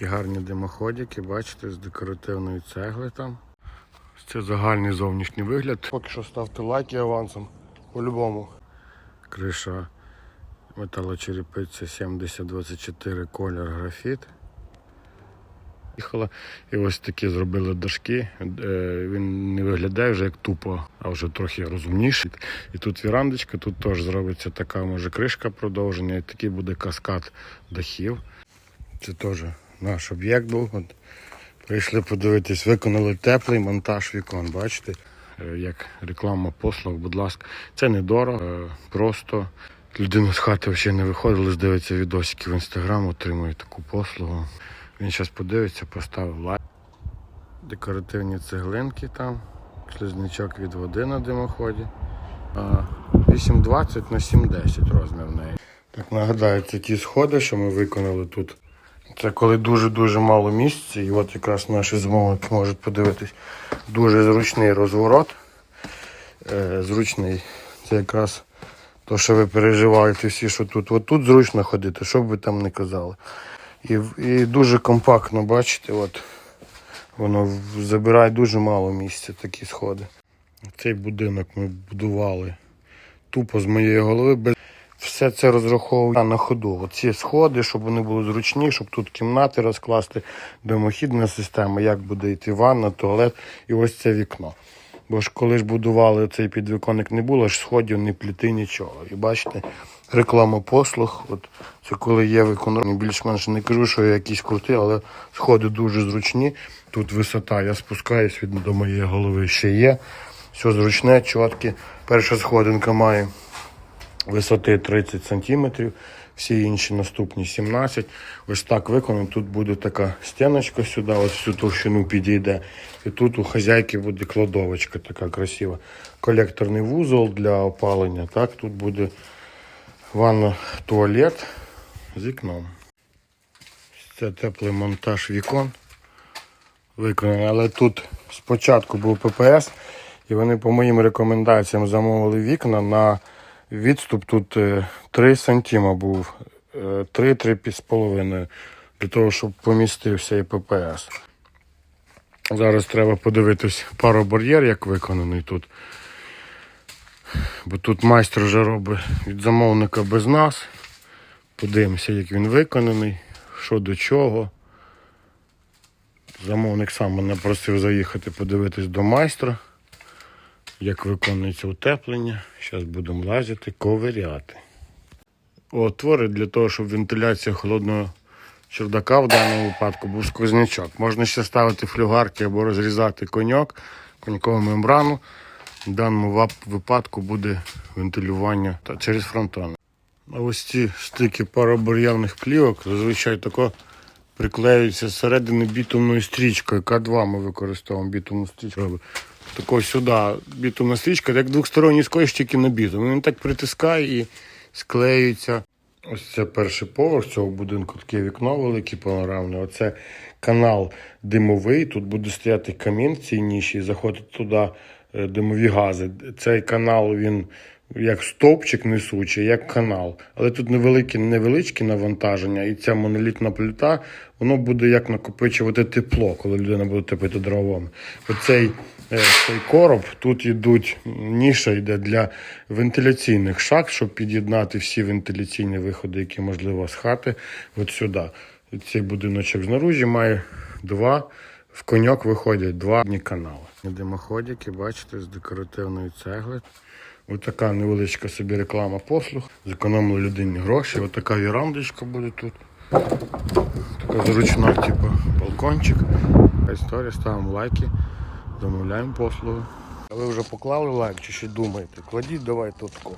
Такі гарні димоходики, бачите, з декоративної цегли там. Це загальний зовнішній вигляд. Поки що ставте лайки авансом. По-любому. Криша металочерепиця 7024 колір графіт. Їхала. І ось такі зробили дошки. Е, Він не виглядає вже як тупо, а вже трохи розумніший. І тут вірандочка, тут теж зробиться така може кришка продовження, і такий буде каскад дахів. Це теж наш об'єкт був. От прийшли подивитись, виконали теплий монтаж вікон. Бачите, Е, як реклама послуг, будь ласка. Це недорого, е, просто. Людина з хати взагалі не виходила, дивиться відосики в інстаграм, отримує таку послугу. Він зараз подивиться, поставив лайк. Декоративні цеглинки там, слизнячок від води на димоході. 8,20 на 7,10 розмір в неї. Так нагадаю, це ті сходи, що ми виконали тут. Це коли дуже-дуже мало місця, і от якраз наші замовники можуть подивитись. Дуже зручний розворот. Е, зручний. Це якраз то, що ви переживаєте всі, що тут. От тут зручно ходити, що б ви там не казали. І, і дуже компактно, бачите, от воно забирає дуже мало місця, такі сходи. Цей будинок ми будували тупо з моєї голови. Все це розраховую на ходу. Оці сходи, щоб вони були зручні, щоб тут кімнати розкласти, димохідна система, як буде йти ванна, туалет і ось це вікно. Бо ж коли ж будували цей підвіконник, не було ж сходів, ні пліти, нічого. І бачите, реклама послуг. От це коли є виконання, більш-менш не кажу, що я якийсь крутий, але сходи дуже зручні. Тут висота, я спускаюсь від до моєї голови ще є. Все зручне, чітке. Перша сходинка має висоти 30 см, всі інші наступні 17 Ось так виконано. Тут буде така стіночка сюди, ось всю товщину підійде. І тут у хазяйки буде кладовочка така красива. Колекторний вузол для опалення. Так, тут буде ванна, туалет з вікном. Це теплий монтаж вікон виконаний. Але тут спочатку був ППС, і вони по моїм рекомендаціям замовили вікна на відступ тут е, 3 сантима був. 3-3,5 для того, щоб помістився і ППС. Зараз треба подивитись паробар'єр, як виконаний тут. Бо тут майстер вже робить від замовника без нас. Подивимося, як він виконаний, що до чого. Замовник сам мене просив заїхати подивитись до майстра, як виконується утеплення. Зараз будемо лазити, ковиряти. Отвори для того, щоб вентиляція холодного чердака в даному випадку був сквознячок. Можна ще ставити флюгарки або розрізати коньок, конькову мембрану. В даному випадку буде вентилювання та- через фронтони. А ось ці стики парабар'єрних плівок зазвичай тако приклеюються зсередини бітумною стрічкою. К2 ми використовуємо бітумну стрічку. Тако сюди бітумна стрічка, як двосторонній скотч тільки на бітум. Він так притискає і склеюється. Ось це перший поверх цього будинку, таке вікно велике панорамне. Оце канал димовий. Тут буде стояти камін в цій ніші, заходить туди е, димові гази. Цей канал він як стовпчик несучий, як канал. Але тут невелике, невеличке навантаження, і ця монолітна плита, воно буде як накопичувати тепло, коли людина буде топити дровами. Оцей цей короб, тут йдуть, ніша йде для вентиляційних шахт, щоб під'єднати всі вентиляційні виходи, які можливо з хати, от сюди. Цей будиночок знаружі має два, в коньок виходять два одні канали. Димоходики, бачите, з декоративної цегли. Ось така невеличка собі реклама послуг. Зекономили людині гроші. Ось така вірандочка буде тут. Така зручна, типу, балкончик. Історія, ставимо лайки, замовляємо послуги. А ви вже поклали лайк чи ще думаєте? Кладіть, давайте отко.